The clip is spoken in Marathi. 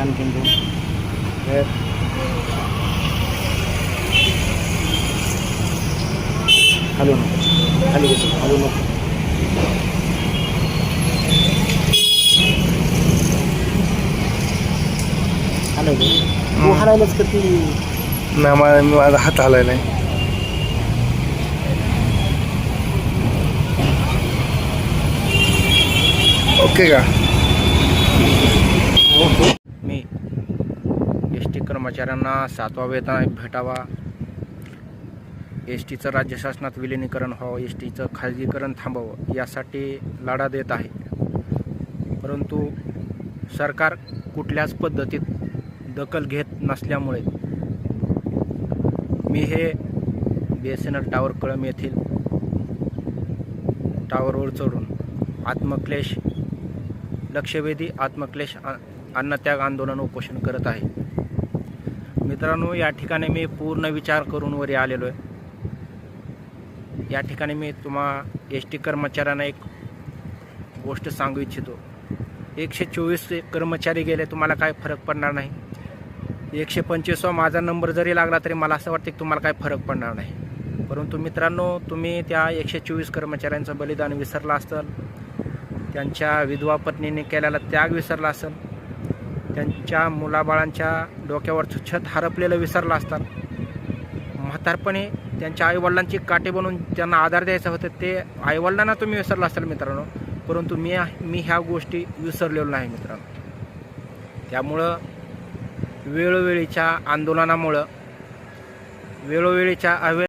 आणखीन हे. हलू नको घेतो हलू नको हलवलं तू हलायलाच का ती? नाही माझा माझा हात हलायला आहे. ओके का? मी एस टी कर्मचाऱ्यांना सातवा वेतन भेटावा. एस टीचं राज्य शासनात विलिनीकरण व्हावं एस टीचं खाजगीकरण थांबावं यासाठी लढा देत आहे. परंतु सरकार कुठल्याच पद्धतीत दखल घेत नसल्यामुळे मी हे B S N L tower Kalam येथील टावरवर चढून आत्मक्लेश लक्षवेधी आत्मक्लेश अन्नत्याग आंदोलन उपोषण करत आहे. मित्रांनो या ठिकाणी मी पूर्ण विचार करून वरी आलेलो आहे. या ठिकाणी मी तुम्हा एस टी कर्मचाऱ्यांना एक गोष्ट सांगू इच्छितो. एकशे चोवीस कर्मचारी गेले तुम्हाला काय फरक पडणार नाही. एकशे पंचवीसवा माझा नंबर जरी लागला तरी मला असं वाटतं की तुम्हाला काय फरक पडणार नाही. परंतु मित्रांनो तुम्ही त्या एकशे चोवीस कर्मचाऱ्यांचं बलिदान विसरला असाल त्यांच्या विधवा पत्नीने केलेला त्याग विसरला असेल त्यांच्या मुलाबाळांच्या डोक्यावरचं छत हरपलेलं विसरलं असतात. म्हातारपणे त्यांच्या आईवडिलांची काटे बनवून त्यांना आधार द्यायचा होतं ते आईवडिलांना तुम्ही विसरला असाल मित्रांनो. परंतु मी मी ह्या गोष्टी विसरलेलो नाही मित्रांनो. त्यामुळं वेळोवेळीच्या आंदोलनामुळं वेळोवेळीच्या अवे